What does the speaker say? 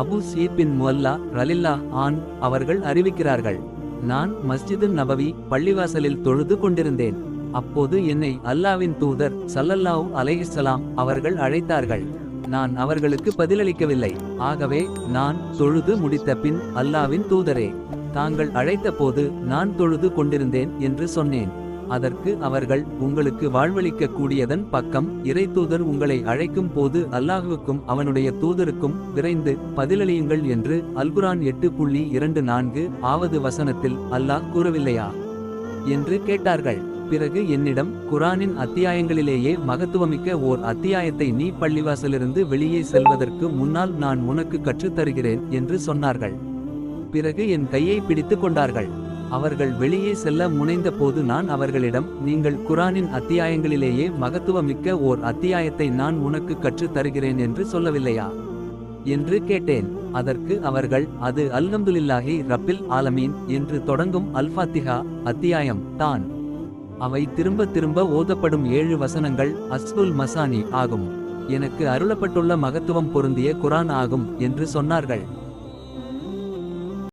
அபு சீப்பின் முல்லா ரலில்லா ஆன் அவர்கள் அறிவிக்கிறார்கள். நான் மஸ்ஜிது நபவி பள்ளிவாசலில் தொழுது கொண்டிருந்தேன். அப்போது என்னை அல்லாவின் தூதர் சல்லல்லாஹு அலைஹிஸ்ஸலாம் அவர்கள் அழைத்தார்கள். நான் அவர்களுக்கு பதிலளிக்கவில்லை. ஆகவே நான் தொழுது முடித்த பின் அல்லாவின் தூதரே தாங்கள் அழைத்தபோது நான் தொழுது கொண்டிருந்தேன் என்று சொன்னேன். அதற்கு அவர்கள் உங்களுக்கு வாழ்வளிக்க கூடியதன் பக்கம் இறை தூதர் உங்களை அழைக்கும் போது அல்லாஹுவுக்கும் அவனுடைய தூதருக்கும் விரைந்து பதிலளியுங்கள் என்று அல்குரான் எட்டு புள்ளி இரண்டு நான்கு ஆவது வசனத்தில் அல்லாஹ் கூறவில்லையா? என்று கேட்டார்கள். பிறகு என்னிடம் குரானின் அத்தியாயங்களிலேயே மகத்துவமிக்க ஓர் அத்தியாயத்தை நீ பள்ளிவாசலிருந்து வெளியே செல்வதற்கு முன்னால் நான் உனக்கு கற்றுத் தருகிறேன் என்று சொன்னார்கள். பிறகு என் கையை பிடித்துக் கொண்டார்கள். அவர்கள் வெளியே செல்ல முனைந்த போது நான் அவர்களிடம் நீங்கள் குரானின் அத்தியாயங்களிலேயே மகத்துவமிக்க ஓர் அத்தியாயத்தை நான் உனக்கு கற்றுத் தருகிறேன் என்று சொல்லவில்லையா? என்று கேட்டேன். அதற்கு அவர்கள் அது அல்ஹம்துலில்லாஹி ரப்பில் ஆலமீன் என்று தொடங்கும் அல்ஃபாத்திஹா அத்தியாயம் தான். அவை திரும்ப திரும்ப ஓதப்படும் ஏழு வசனங்கள் அஸ்புல் மசானி ஆகும். எனக்கு அருளப்பட்டுள்ள மகத்துவம் பொருந்திய குரான் ஆகும் என்று சொன்னார்கள்.